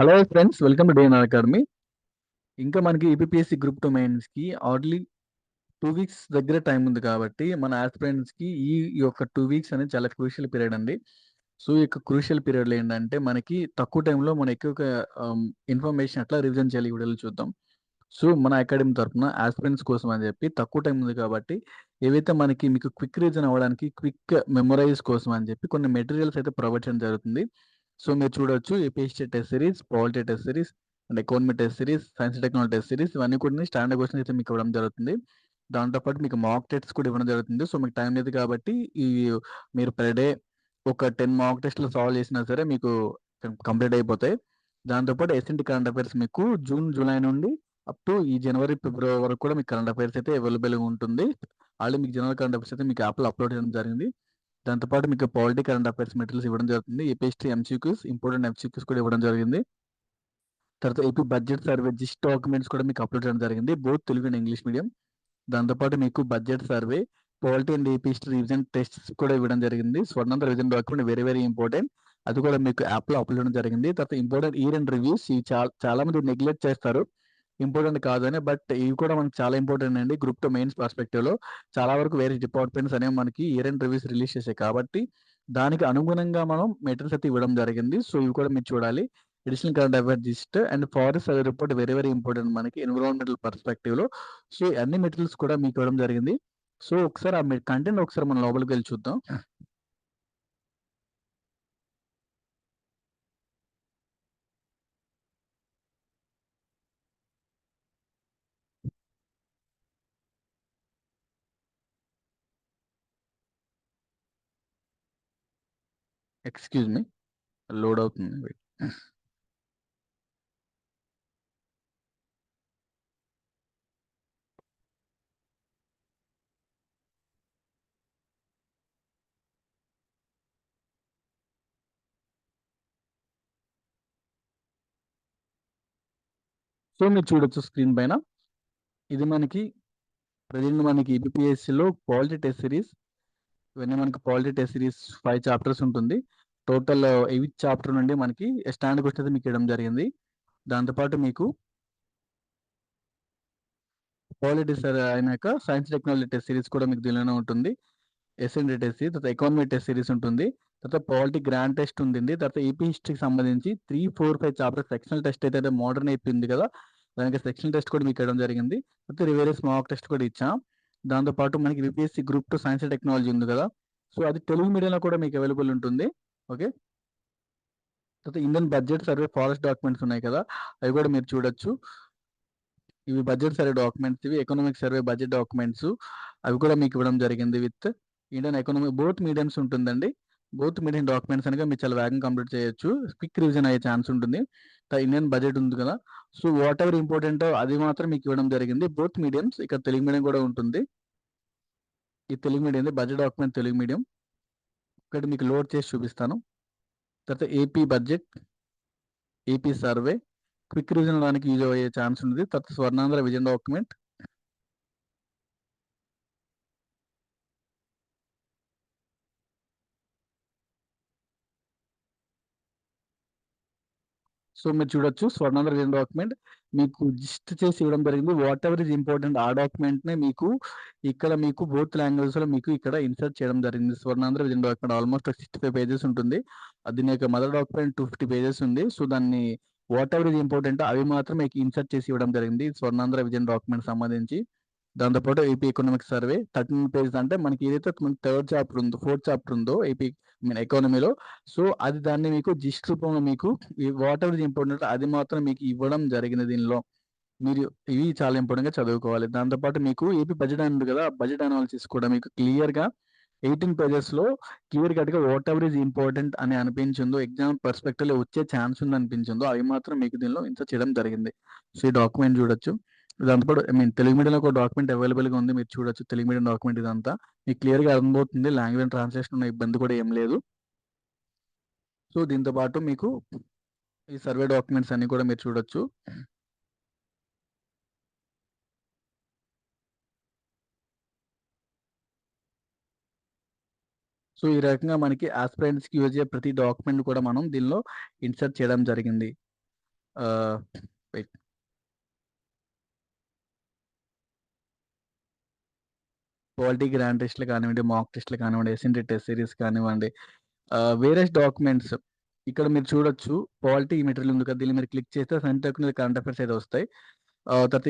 Hello friends welcome to DNR academy ఇంకా మనకి APSC group two కి ఆర్లీ టూ వీక్స్ దగ్గర టైం ఉంది కాబట్టి మన కి ఈ ఈ యొక్క టూ వీక్స్ అనేది చాలా క్రూషియల్ పీరియడ్ అండి. సో ఈ యొక్క క్రూషియల్ పీరియడ్లో ఏంటంటే మనకి తక్కువ టైంలో మనం ఎక్కువ ఇన్ఫర్మేషన్ అట్లా రివిజన్ చేయాలి ఈ వీడియోలో చూద్దాం. సో మన అకాడమీ తరఫున ఆస్పిరెంట్స్ కోసం అని చెప్పి తక్కువ టైం ఉంది కాబట్టి ఏవైతే మనకి మీకు క్విక్ రీజన్ అవ్వడానికి క్విక్ మెమొరైజ్ కోసం అని చెప్పి కొన్ని మెటీరియల్స్ అయితే ప్రొవైడ్ చేయడం జరుగుతుంది. సో మీరు చూడొచ్చు APST test series polity test series and economy test series science technology test series ఇవన్నీ కూడా స్టాండర్డ్ క్వశ్చన్స్ అయితే మీకు ఇవ్వడం జరుగుతుంది. దాంతోపాటు మీకు మాక్ టెస్ట్ కూడా ఇవ్వడం జరుగుతుంది. సో మీకు టైం లేదు కాబట్టి ఈ మీరు పర్ డే ఒక టెన్ మాక్ టెస్ట్లు సాల్వ్ చేసినా సరే మీకు కంప్లీట్ అయిపోతాయి. దాంతోపాటు ఎస్ఎన్టీ కరెంట్ అఫైర్స్ మీకు జూన్ జూలై నుండి అప్ టు ఈ జనవరి ఫిబ్రవరి వరకు కూడా మీకు కరెంట్ అఫైర్స్ అయితే అవైలబుల్గా ఉంటుంది. ఆల్రెడీ మీకు జనరల్ కరెంట్ అఫైర్స్ అయితే మీకు యాప్లో అప్లోడ్ చేయడం జరిగింది. దాంతోపాటు మీకు పాలిటీ కరెంట్ అఫైర్స్ మెటీరియల్స్ ఇవ్వడం జరుగుతుంది. ఏపీఎస్టీ ఎంసీక్యూస్ ఇంపార్టెంట్ ఎంసీక్యూస్ కూడా ఇవ్వడం జరిగింది. తర్వాత AP budget survey gist documents కూడా మీకు అప్లోడ్ చేయడం జరిగింది both Telugu and English medium దాంతోపాటు మీకు budget survey polity and AP history revision tests కూడా ఇవ్వడం జరిగింది. Swarnandhra revision document very very important అది కూడా మీకు యాప్లో అప్లోడ్ చేయడం జరిగింది. తర్వాత ఇంపార్టెంట్ ఇయర్ అండ్ రివ్యూస్ ఇవి చాలా చాలా మంది నెగ్లెక్ట్ చేస్తారు. ఇంపార్టెంట్ కాదని బట్ ఇవి కూడా మనకి చాలా ఇంపార్టెంట్ అండి. గ్రూప్ టూ మెయిన్స్ పర్స్పెక్టివ్లో చాలా వరకు వేరే డిపార్ట్మెంట్స్ అనేవి మనకి ఇయర్ అండ్ రివ్యూస్ రిలీజ్ చేసాయి కాబట్టి దానికి అనుగుణంగా మనం మెటీరియల్స్ అయితే ఇవ్వడం జరిగింది. సో ఇవి కూడా మీరు చూడాలి. Additional current affair gist and forest survey report very very important మనకి ఎన్విరాన్మెంటల్ పర్స్పెక్టివ్లో. సో అన్ని మెటీరియల్స్ కూడా మీకు ఇవ్వడం జరిగింది. సో ఒకసారి ఆ కంటెంట్ ఒకసారి మనం లోపలికి వెళ్ళి చూద్దాం. Excuse me. లోడ్ అవుతుంది. సో మీరు చూడొచ్చు స్క్రీన్ పైన. ఇది మనకి ప్రజెంట్ మనకి ఈబిపిఎస్సిలో క్వాలిటీ టెస్ట్ సిరీస్ ఇవన్నీ మనకి polity test series five chapters ఉంటుంది. టోటల్ ఎయిత్ చాప్టర్ నుండి మనకి స్టాండ్ క్వశ్చన్ అయితే మీకు ఇవ్వడం జరిగింది. దాంతోపాటు మీకు పాలిటీ అయినాక సైన్స్ టెక్నాలజీ టెస్ట్ సిరీస్ కూడా మీకు దీనిలోనే ఉంటుంది. ఎస్ఎన్డి టెస్ట్ సిరీస్ తర్వాత ఎకానమీ టెస్ట్ సిరీస్ ఉంటుంది. తర్వాత పాలిటీ గ్రాండ్ టెస్ట్ ఉంటుంది తర్వాత ఏపీ హిస్టరీకి సంబంధించి three four five chapter sectional test అయితే మోడర్న్ అయిపోయింది కదా. దానికి సెక్షనల్ టెస్ట్ కూడా మీకు ఇవ్వడం జరిగింది. తర్వాత రివేరియస్ మాక్ టెస్ట్ కూడా ఇచ్చాం. దాంతోపాటు మనకి UPSC group two science and technology ఉంది కదా. సో అది తెలుగు మీడియంలో కూడా మీకు అవైలబుల్ ఉంటుంది. ఓకే? తర్వాత Indian budget survey forest documents ఉన్నాయి కదా. అవి కూడా మీరు చూడొచ్చు. ఇవి బడ్జెట్ సర్వే డాక్యుమెంట్స్ ఇవి ఎకనామిక్ సర్వే బడ్జెట్ డాక్యుమెంట్స్. అవి కూడా మీకు ఇవ్వడం జరిగింది with Indian economic both mediums ఉంటుందండి. బోత్ మీడియం డాక్యుమెంట్స్ అనగా మీరు చాలా వేగంగా కంప్లీట్ చేయొచ్చు. క్విక్ రివిజన్ అయ్యే ఛాన్స్ ఉంటుంది. ఇండియన్ బడ్జెట్ ఉంది కదా. సో వాట్ ఎవర్ ఇంపార్టెంట్ అది మాత్రం మీకు ఇవ్వడం జరిగింది. బోత్ మీడియంస్ ఇక్కడ తెలుగు మీడియం కూడా ఉంటుంది. ఈ Telugu medium budget document Telugu medium ఇక్కడ మీకు లోడ్ చేసి చూపిస్తాను. తర్వాత AP budget AP survey quick revision అవడానికి యూజ్ అయ్యే ఛాన్స్ ఉంది. తర్వాత స్వర్ణాంధ్ర విజన్ డాక్యుమెంట్ సో మీరు చూడొచ్చు స్వర్ణాంధ్ర విజన్ డాక్యుమెంట్ మీకు జిస్ట్ చేసి ఇవ్వడం జరిగింది. వాట్ ఎవర్ ఇస్ ఇంపార్టెంట్ ఆ డాక్యుమెంట్ నే మీకు ఇక్కడ మీకు బోత్ లాంగ్వేజ్లో మీకు ఇక్కడ ఇన్సర్ట్ చేయడం జరిగింది. Swarnandhra vision document almost sixty five pages ఉంటుంది దీని యొక్క mother document two fifty pages ఉంది. సో దాన్ని వాట్ ఎవర్ ఇస్ ఇంపార్టెంట్ అవి మాత్రం మీకు ఇన్సర్ట్ చేసి ఇవ్వడం జరిగింది. స్వర్ణాంధ్ర విజన్ డాక్యుమెంట్ సంబంధించి. దాంతోపాటు AP economic survey thirteen pages అంటే మనకి ఏదైతే థర్డ్ చాప్టర్ ఉందో ఫోర్త్ చాప్టర్ ఉందో ఏపీ మీన్ ఎకానమీలో సో అది దాన్ని మీకు జిస్ట్ రూపంలో మీకు వాట్ ఎవర్ ఇంపార్టెంట్ అది మాత్రం మీకు ఇవ్వడం జరిగింది దీనిలో. మీరు ఇవి చాలా ఇంపార్టెంట్గా చదువుకోవాలి. దాంతోపాటు మీకు ఏపీ బడ్జెట్ అని కదా బడ్జెట్ అనాలిసిస్ కూడా మీకు క్లియర్గా ఎయిటీన్ పేజెస్లో క్లియర్ కట్గా వాట్ ఎవర్ ఇస్ ఇంపార్టెంట్ అని అనిపించిందో ఎగ్జామ్ పర్స్పెక్టివ్లో వచ్చే ఛాన్స్ ఉంది అనిపించిందో అవి మాత్రం మీకు దీనిలో ఇంత చేయడం జరిగింది. సో ఈ డాక్యుమెంట్ చూడొచ్చు. దాంతోపాటు ఐ మీన్ తెలుగు మీడియంలో ఒక డాక్యుమెంట్ అవైలబుల్గా ఉంది మీరు చూడొచ్చు. తెలుగు మీడియం డాక్యుమెంట్ ఇదంతా. మీకు క్లియర్గా అర్థమవుతుంది లాంగ్వేజ్ ట్రాన్స్లేషన్ ఉన్న ఇబ్బంది కూడా ఏం లేదు. సో దీంతో పాటు మీకు ఈ సర్వే డాక్యుమెంట్స్ అన్ని కూడా మీరు చూడొచ్చు. సో ఈ రకంగా మనకి ఆస్పిరెంట్స్కి యూజ్ అయ్యే ప్రతి డాక్యుమెంట్ కూడా మనం దీనిలో ఇన్సర్ట్ చేయడం జరిగింది. వెయిట్. క్వాలిటీ గ్రాండ్ టెస్ట్‌లు కానివ్వండి, మాక్ టెస్ట్‌లు కానివ్వండి, ఎస్ఎన్టీ టెస్ట్ సిరీస్ కానివ్వండి, వేరే వేరియస్ డాక్యుమెంట్స్ ఇక్కడ మీరు చూడొచ్చు. క్వాలిటీ మెటీరియల్ ఉంది కదా! దీన్ని మీరు క్లిక్ చేస్తే సైన్స్ టెక్నాలజీ కరెంట్ అఫైర్స్ అయితే వస్తాయి. తర్వాత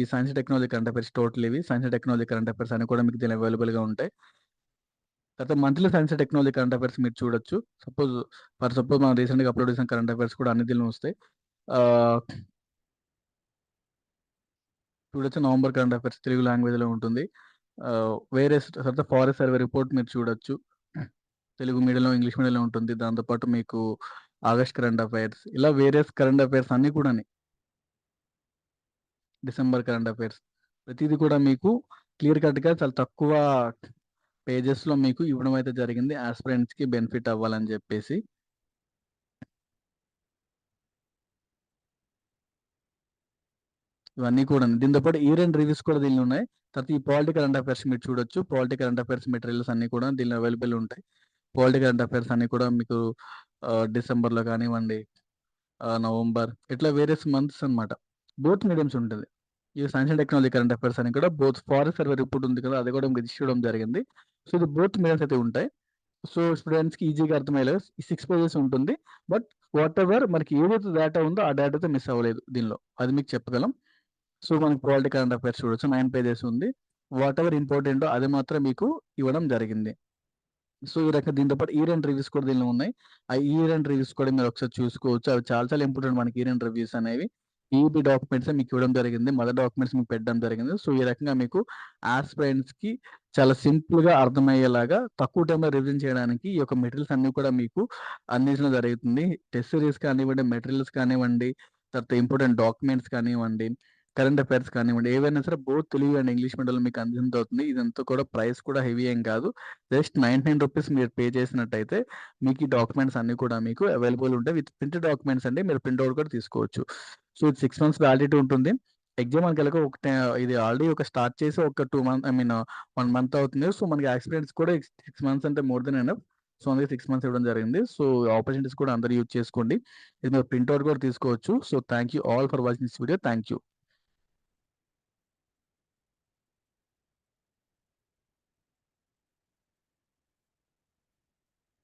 ఈ science technology current affairs total ఇవి. సైన్స్ టెక్నాలజీ కరెంట్ అఫైర్స్ అని కూడా మీకు దీని అవైలబుల్‌గా ఉంటాయి. తర్వాత monthly science technology current affairs మీరు చూడొచ్చు. సపోజ్ ఫర్ సపోజ్ మనం రీసెంట్‌గా అప్‌లోడ్ చేసిన కరెంట్ అఫైర్స్ కూడా అన్ని దీనిలో వస్తాయి. చూడొచ్చు నవంబర్ కరెంట్ అఫైర్స్ తెలుగు లాంగ్వేజ్‌లో ఉంటుంది. వేరే తర్వాత ఫారెస్ట్ సర్వే రిపోర్ట్ మీరు చూడొచ్చు. తెలుగు మీడియంలో, ఇంగ్లీష్ మీడియంలో ఉంటుంది. దాంతో పాటు మీకు ఆగస్ట్ కరెంట్ అఫైర్స్ ఇలా వేరియస్ కరెంట్ అఫైర్స్ అన్నీ కూడా డిసెంబర్ కరెంట్ అఫైర్స్ ప్రతిదీ కూడా మీకు క్లియర్ కట్‌గా చాలా తక్కువ పేజెస్‌లో మీకు ఇవ్వడం అయితే జరిగింది. ఆస్పిరెంట్స్కి బెనిఫిట్ అవ్వాలని చెప్పేసి. ఇవన్నీ కూడా దీంతో పాటు ఇయర్ రివ్యూస్ కూడా దీనిలో ఉన్నాయి. తర్వాత ఈ పాలిటికల్ కరెంట్ అఫైర్స్ మీరు చూడొచ్చు. పాలిటికల్ కరెంట్ అఫైర్స్ మెటీరియల్స్ అన్ని కూడా దీనిలో అవైలబుల్ ఉంటాయి. పాలిటికల్ కరెంట్ అఫైర్స్ అన్ని కూడా మీకు డిసెంబర్‌లో కానివ్వండి, నవంబర్ ఇట్లా వేరియస్ మంత్స్ అన్నమాట. బోత్ మీడియమ్స్ ఉంటుంది ఈ science and technology current affairs అని కూడా బోత్ ఫారెస్ట్ సర్వే రిపోర్ట్ ఉంది కదా! అది కూడా మీకు చూడడం జరిగింది. సో, ఇది బోత్ మీడియమ్స్ అయితే ఉంటాయి. సో, స్టూడెంట్స్‌కి ఈజీగా అర్థమయ్యేలా ఈ సిక్స్ పేజెస్ ఉంటుంది. బట్ వాట్ ఎవర్ మనకి ఏదైతే డేటా ఉందో ఆ డేటా అయితే మిస్ అవ్వలేదు దీనిలో. అది మీకు చెప్పగలం. సో, మనకి క్వాలిటీ కరెంట్ అఫైర్స్ చూడొచ్చు. నైన్ పేజెస్ ఉంది. వాట్ ఎవర్ ఇంపార్టెంటో అది మాత్రం మీకు ఇవ్వడం జరిగింది. సో, ఈ రకంగా దీంతో పాటు ఈరెంట్ రివ్యూస్ కూడా దీనిలో ఉన్నాయి. ఆ ఈరెంట్ రివ్యూస్ కూడా మీరు ఒకసారి చూసుకోవచ్చు. అవి చాలా చాలా ఇంపార్టెంట్ మనకి ఈరెంట్ రివ్యూస్ అనేవి. ఈబీ డాక్యుమెంట్స్ మీకు ఇవ్వడం జరిగింది. మదర్ డాక్యుమెంట్స్ మీకు పెట్టడం జరిగింది. సో, ఈ రకంగా మీకు యాస్పిరెంట్స్‌కి చాలా సింపుల్‌గా అర్థమయ్యేలాగా తక్కువ టైంలో రివిజన్ చేయడానికి ఈ యొక్క మెటీరియల్స్ అన్నీ కూడా మీకు అందించడం జరుగుతుంది. టెస్ట్ సిరీస్ కానివ్వండి, మెటీరియల్స్ కానివ్వండి, తర్వాత ఇంపార్టెంట్ డాక్యుమెంట్స్ కానివ్వండి, కరెంట్ అఫైర్స్ కానివ్వండి, ఏవైనా సరే బోత్ తెలుగు అండ్ ఇంగ్లీష్ మీడియంలో మీకు అందించడం అవుతుంది. ఇదంతా కూడా ప్రైస్ కూడా హెవీ ఏం కాదు. జస్ట్ నైన్ నైన్ రూపీస్ మీరు పే చేసినట్టయితే మీకు ఈ డాక్యుమెంట్స్ అన్నీ కూడా మీకు అవైలబుల్ ఉంటాయి. విత్ ప్రింట్ డాక్యుమెంట్స్ అండి. మీరు ప్రింట్అవుట్ కూడా తీసుకోవచ్చు. సో, ఇది సిక్స్ మంత్స్ వ్యాలిడిటీ ఉంటుంది. ఎగ్జామ్ మనకి వెళ్ళక ఒక ఇది ఆల్రెడీ ఒక స్టార్ట్ చేసి ఒక two month I mean one month అవుతుంది. సో, మనకి ఎక్స్పీరియన్స్ కూడా సిక్స్ మంత్స్ అంటే మోర్ దెన్ ఎనఫ్. సో, అందుకే సిక్స్ మంత్స్ ఇవ్వడం జరిగింది. సో, ఆపర్చునిటీస్ కూడా అందరూ యూజ్ చేసుకోండి. ఇది మీరు ప్రింట్అవుట్ కూడా తీసుకోవచ్చు. So, thank you all for watching this video. Thank you.